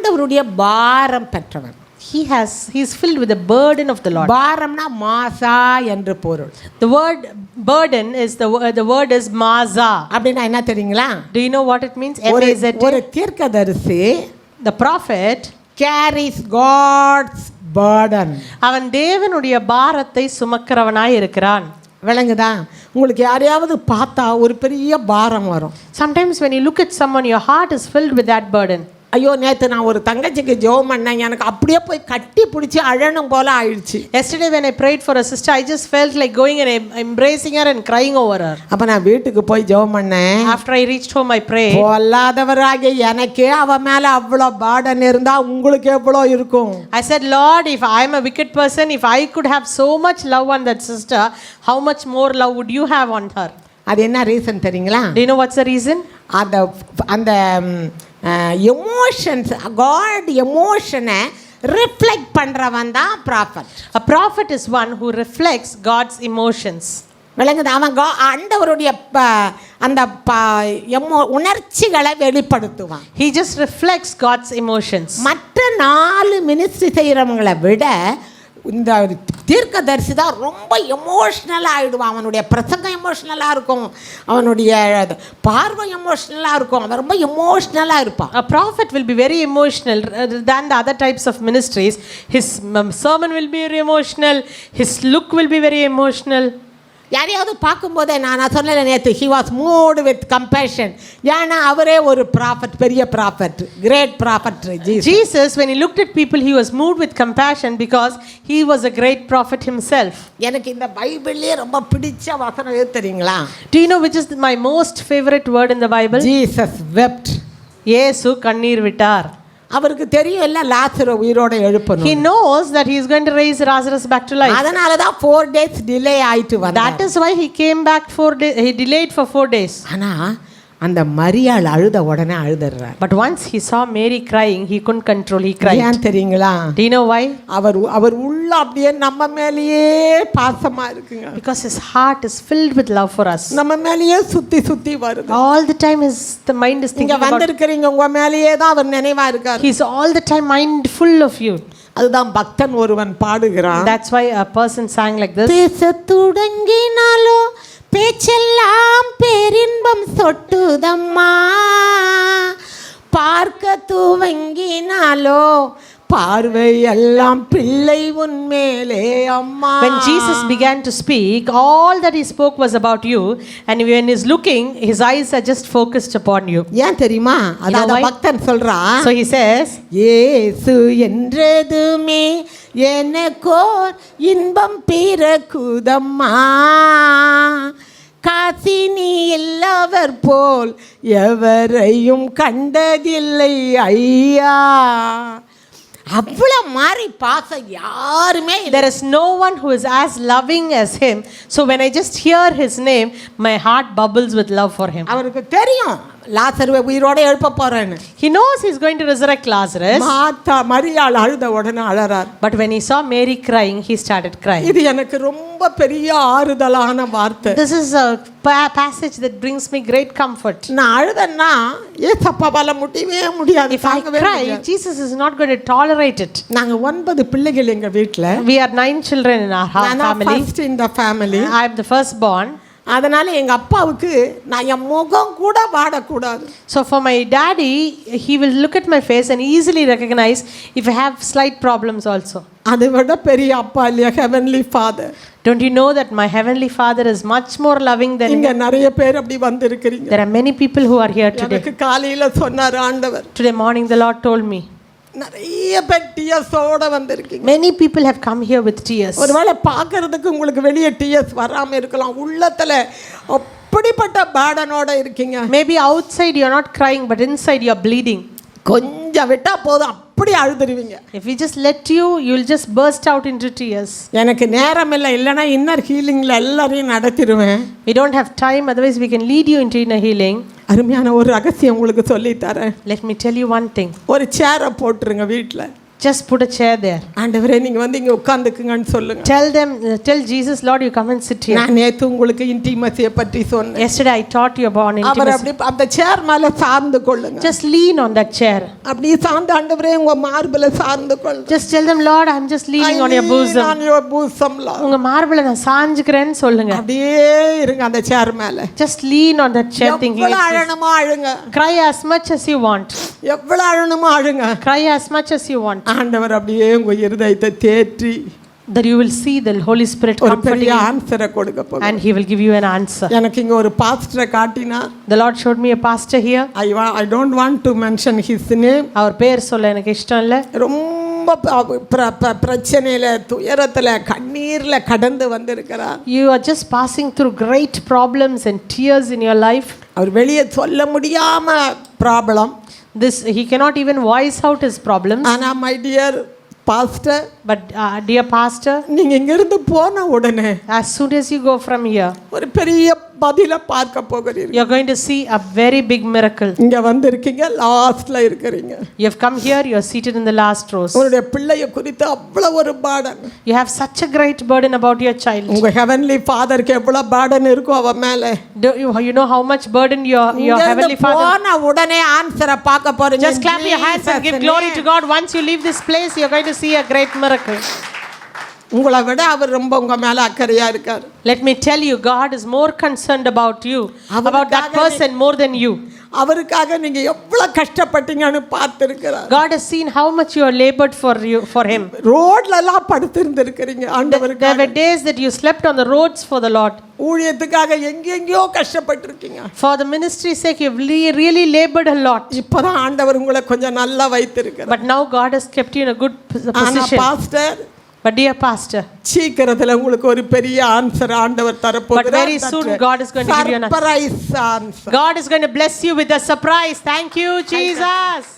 ஆண்டவருடைய பாரம் பெற்றவன் He has he is filled with the burden of the Lord. பாரம்னா மாசா என்று பொருள் The word burden is the the word is maza. அப்படின்னா என்ன தெரியுங்களா Do you know what it means? ஒரு M-A-Z-A. ஒரு தீர்க்கதரிசி The prophet carries God's burden அவன் தேவனுடைய பாரத்தை சுமக்கிறவனாய் இருக்கிறான் விளங்குதா உங்களுக்கு யாரையாவது பார்த்தா ஒரு பெரிய பாரம் வரும் Sometimes when you look at someone, your heart is filled with that burden. ஐயோ நேற்று நான் ஒரு தங்கச்சிக்கு ஜெபம் பண்ணேன் எனக்கு அப்படியே போய் கட்டி பிடிச்சி அழணும் போல ஆயிடுச்சு when I prayed for a sister, I just felt like going and em- embracing her and crying over her. அப்போ நான் வீட்டுக்கு போய் ஜெபம் பண்ணேன் After I reached home, I prayed. பொல்லாதவராகிய எனக்கே அவ மேல அவ்வளோ பாடன் இருந்தா உங்களுக்கு எவ்வளோ இருக்கும் I said, Lord, if I'm a wicked person, if I could have so much love on that sister, how much more love would you have on her? அது என்ன ரீசன் தெரியுங்களா Do you know what's the reason? அந்த அந்த emotions God எமோஷனை reflect பண்ணுறவன் தான் prophet A prophet is one who reflects God's emotions. விளங்குது அவன் கா ஆண்டவருடைய ப- அந்த ப எமோ உணர்ச்சிகளை வெளிப்படுத்துவான் He just reflects God's emotions. மற்ற நாலு மினிஸ்ட்ரி செய்கிறவங்களை விட இந்த தீர்க்கதரிசி தான் ரொம்ப எமோஷ்னலாக ஆகிடுவான் அவனுடைய பிரசங்கம் எமோஷ்னலாக இருக்கும் அவனுடைய பார்வை எமோஷ்னலாக இருக்கும் அவன் ரொம்ப எமோஷ்னலாக இருப்பான் prophet will be very emotional than the other types of ministries his sermon will be very emotional his look will be very emotional யாரையாவது பார்க்கும்போதே நான் நான் சொன்னேன் நேற்று he was moved with compassion ஏன்னா அவரே ஒரு ப்ராஃபட் பெரிய ப்ராஃபட் கிரேட் ப்ராஃபட் ஜீ Jesus, when he looked at people, he was moved with compassion because he was a great prophet himself. எனக்கு இந்த பைபிள்லேயே ரொம்ப பிடிச்ச வசனம் எது தெரியுங்களா Do you know which is my most favorite word in the Bible? Jesus wept இயேசு கண்ணீர் விட்டார். அவருக்கு தெரியும் இல்லை லாசரை உயிரோட He எழுப்பணும் knows that he is going to raise Lazarus back to life. அதனால தான் ஃபோர் டேஸ் டிலே ஆயிட்டு That வந்தார் is why he came back four days. He delayed for four days. ஆனா அந்த மரியாள் அழுத உடனே அழுதுறார் But once he saw Mary crying, he couldn't control. He cried. ஏன் தெரியுங்களா Do you know why? அவர் அவர் உள்ள அப்படியே நம்ம மேலேயே பாசமா இருக்குங்க Because his heart is filled with love for us. நம்ம மேலேயே சுத்தி சுத்தி வருது All the time his the mind is இங்க thinking about. வந்திருக்கிறீங்க உங்க மேலேயே தான் அவர் நினைவா இருக்கார் He's all the time mindful of you. அதுதான் பக்தன் ஒருவன் பாடுகிறான் That's why a person sang like this. பேச தொடங்கினாலோ பேச்செல்லாம் பேரின்பம் சொட்டுதம்மா. பார்க்க துவங்கினாலோ பார்வை எல்லாம் பிள்ளை உன்மேலே அம்மா When Jesus began to speak, all that he spoke was about you, and when he's looking, his eyes are just focused upon you. ஏன் தெரியுமா why? பக்தன் சொல்றான் So he says, இயேசு என்றதுமே எனக்கோர் இன்பம் பிறக்குதம்மா காசினி இல்லவர் போல் எவரையும் கண்டதில்லை ஐயா அவ்வளோ மாதிரி பாசம் யாருமே இல்லை There is no one who is as loving as him. So when I just hear his name, my heart bubbles with love for him. அவருக்கு தெரியும் லாசருவை உயிரோட எழுப்ப போறேன்னு He knows he's going to resurrect Lazarus. மாத்தா மரியாள் அழுத உடனே அழறார் But when he saw Mary crying, he started crying. இது எனக்கு ரொம்ப பெரிய ஆறுதலான வார்த்தை This is a pa- passage that brings me great comfort. நான் அழுதன்னா ஏசப்பாவால் முடியவே முடியாது If I தாங்கவே cry, முடியாது. Jesus is not going to tolerate it. நாங்க ஒன்பது பிள்ளைகள் எங்க வீட்ல We are nine children in our ha- நான் family. ஃபர்ஸ்ட் இந்த family I am the firstborn. அதனால எங்க அப்பாவுக்கு நான் என் முகம் கூட வாடக்கூடாது So for my daddy, he will look at my face and easily recognize if I have slight problems also. அதை விட பெரிய அப்பா இல்லையா heavenly father Don't you know that my heavenly father is much more loving than இங்க நிறைய பேர் அப்படி வந்திருக்கிறீங்க there are many people who are here today. எனக்கு காலையில சொன்னார் ஆண்டவர் Today morning, the Lord told me நிறைய பேர் டிஎஸோட வந்திருக்கீங்க many people have come here with tears. ஒருவேளை பார்க்கறதுக்கு உங்களுக்கு வெளியே டிஎஸ் வராம இருக்கலாம் உள்ளத்துல அப்படிப்பட்ட பேடனோட இருக்கீங்க Maybe outside you're not crying, but inside you're bleeding. கொஞ்சம் விட்டா போதும் அப்படி அழுதுருவீங்க If we just let you, you'll just burst out into tears. எனக்கு நேரம் இல்லை இல்லைன்னா இன்னர் ஹீலிங்கில் எல்லாரையும் நடத்திடுவேன் We don't have time, otherwise, we can lead you into inner healing. அருமையான ஒரு ரகசியம் உங்களுக்கு சொல்லித் தரேன். Let me tell you one thing. ஒரு சேரை போட்டுருங்க வீட்டில் Just put a chair there. ஆண்டவரே நீங்க வந்து இங்க உட்கார்ந்துக்குங்கன்னு சொல்லுங்க Tell them, uh, tell Jesus, Lord, you come and sit here. நான் நேத்து உங்களுக்கு இன்டிமசியை பற்றி சொன்னேன் Yesterday I taught you about our intimacy. அப்படி அந்த சேர் மேல சார்ந்து கொள்ளுங்க Just lean on that chair. அப்படியே சார்ந்து ஆண்டவரே உங்க மார்பில சார்ந்து கொள்ளுங்க Just tell them, Lord, I'm just leaning on your bosom. on your bosom, Lord. உங்க மார்பிள நான் சாஞ்சுக்கிறேன்னு சொல்லுங்க அப்படியே இருங்க அந்த சேர் மேல Just lean on that chair thinking எவ்வளவு it's- அழணுமோ அழுங்க cry as much as you want. எவ்வளவு அழணுமோ அழுங்க Cry as much as you want. ஆண்டவர் அப்படியே உங்க இருதயத்தை தேற்றி That you will see the Holy Spirit comforting you ஆன்சரை கொடுக்க போகுது and He will give you an answer. எனக்கு இங்க ஒரு பாஸ்டரை காட்டினா The Lord showed me a pastor here. I வா I don't want to mention his name அவர் பேர் சொல்ல எனக்கு இஷ்டம் இல்லை ரொம்ப பிரச்சனையில துயரத்துல கண்ணீர்ல கடந்து வந்திருக்கிறார் You are just passing through great problems and tears in your life. அவர் வெளியே சொல்ல முடியாம problem This he cannot even voice out his problems. And uh, my dear pastor uh, dear pastor, நீங்க இங்கிருந்து போன உடனே as soon as you go from here, ஒரு பெரிய பதில பார்க்க போகிறீர்கள் you're going to see a very big miracle. இங்க வந்திருக்கீங்க லாஸ்ட்ல இருக்கிறீங்க You have come here, you're seated in the last rows. உங்களுடைய பிள்ளைய குறித்து அவ்வளவு ஒரு burden You have such a great burden about your child. உங்க ஹெவன்லி ஃபாதருக்கு எவ்வளவு பாடன் இருக்கும் அவ மேல Do you, you know how much burden your, your இங்கிருந்து heavenly father போன உடனே ஆன்சரை பார்க்க போறீங்க Just clap your hands and give glory to God. Once you leave this place, you're going to see a great miracle. Дякую. உங்களை விட அவர் ரொம்ப உங்க மேல அக்கறையா இருக்கார் Let me tell you, God is more concerned about you, about that person more than you. அவருக்காக நீங்க எவ்வளவு கஷ்டப்பட்டீங்கன்னு பார்த்திருக்கிறார் God has seen how much you are labored for you for Him. ரோட்ல எல்லாம் படுத்திருந்திருக்கிறீங்க ஆண்டவருக்கு There were days that you slept on the roads for the Lord. ஊழியத்துக்காக எங்கெங்கேயோ கஷ்டப்பட்டிருக்கீங்க For the ministry's sake, you've le- really labored a lot. இப்பதான் ஆண்டவர் உங்களை கொஞ்சம் நல்லா வைத்திருக்கிறார் But now God has kept you in a good pos- ஆனா position. Pastor But dear pastor, சீக்கிரத்துல உங்களுக்கு ஒரு பெரிய ஆன்சர் ஆண்டவர் But very soon God is going to give you an answer. Surprise answer God is going to bless you with a surprise. Thank you, Jesus.